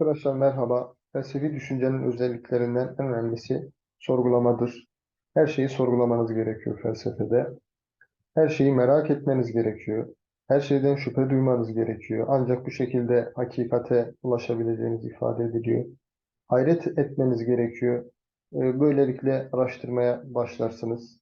Arkadaşlar merhaba. Felsefi düşüncenin özelliklerinden en önemlisi sorgulamadır. Her şeyi sorgulamanız gerekiyor felsefede. Her şeyi merak etmeniz gerekiyor. Her şeyden şüphe duymanız gerekiyor. Ancak bu şekilde hakikate ulaşabileceğiniz ifade ediliyor. Hayret etmeniz gerekiyor. Ee, Böylelikle araştırmaya başlarsınız.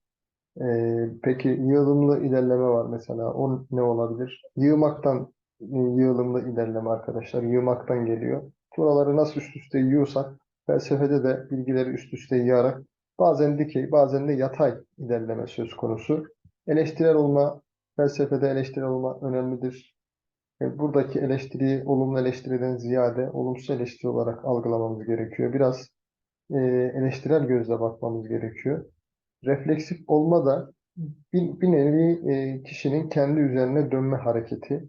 Ee, peki yığılımlı ilerleme var mesela. O ne olabilir? Yığmaktan e, yığılımlı ilerleme arkadaşlar. Yığmaktan geliyor. Buraları nasıl üst üste yığıyorsak felsefede de bilgileri üst üste yığarak bazen dikey bazen de yatay ilerleme söz konusu. Eleştirel olma, felsefede eleştirel olma önemlidir. E, Buradaki eleştiriyi olumlu eleştiriden ziyade olumsuz eleştiri olarak algılamamız gerekiyor. Biraz e, eleştirel gözle bakmamız gerekiyor. Refleksif olma da bir, bir nevi e, kişinin kendi üzerine dönme hareketi.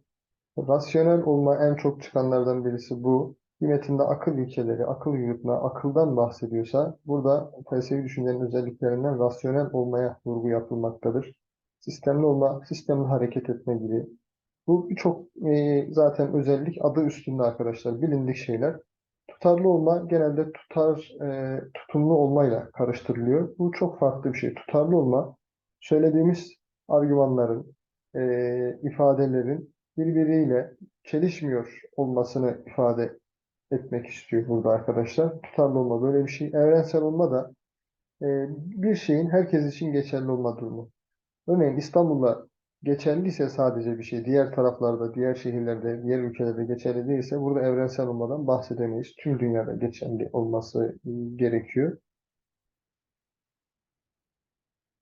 Rasyonel olma en çok çıkanlardan birisi bu. Bir metinde akıl ilkeleri, akıl yürütme, akıldan bahsediyorsa burada felsefi düşüncenin özelliklerinden rasyonel olmaya vurgu yapılmaktadır. Sistemli olma, sistemli hareket etme gibi. Bu birçok e, zaten özellik adı üstünde arkadaşlar, bilindik şeyler. Tutarlı olma genelde tutar, e, tutumlu olmayla karıştırılıyor. Bu çok farklı bir şey. Tutarlı olma, söylediğimiz argümanların, e, ifadelerin birbiriyle çelişmiyor olmasını ifade etmek istiyor burada arkadaşlar. Tutarlı olma böyle bir şey. Evrensel olma da e, bir şeyin herkes için geçerli olma durumu. Örneğin İstanbul'da geçerliyse sadece bir şey, diğer taraflarda, diğer şehirlerde, diğer ülkelerde geçerli değilse burada evrensel olmadan bahsedemeyiz. Tüm dünyada geçerli olması gerekiyor.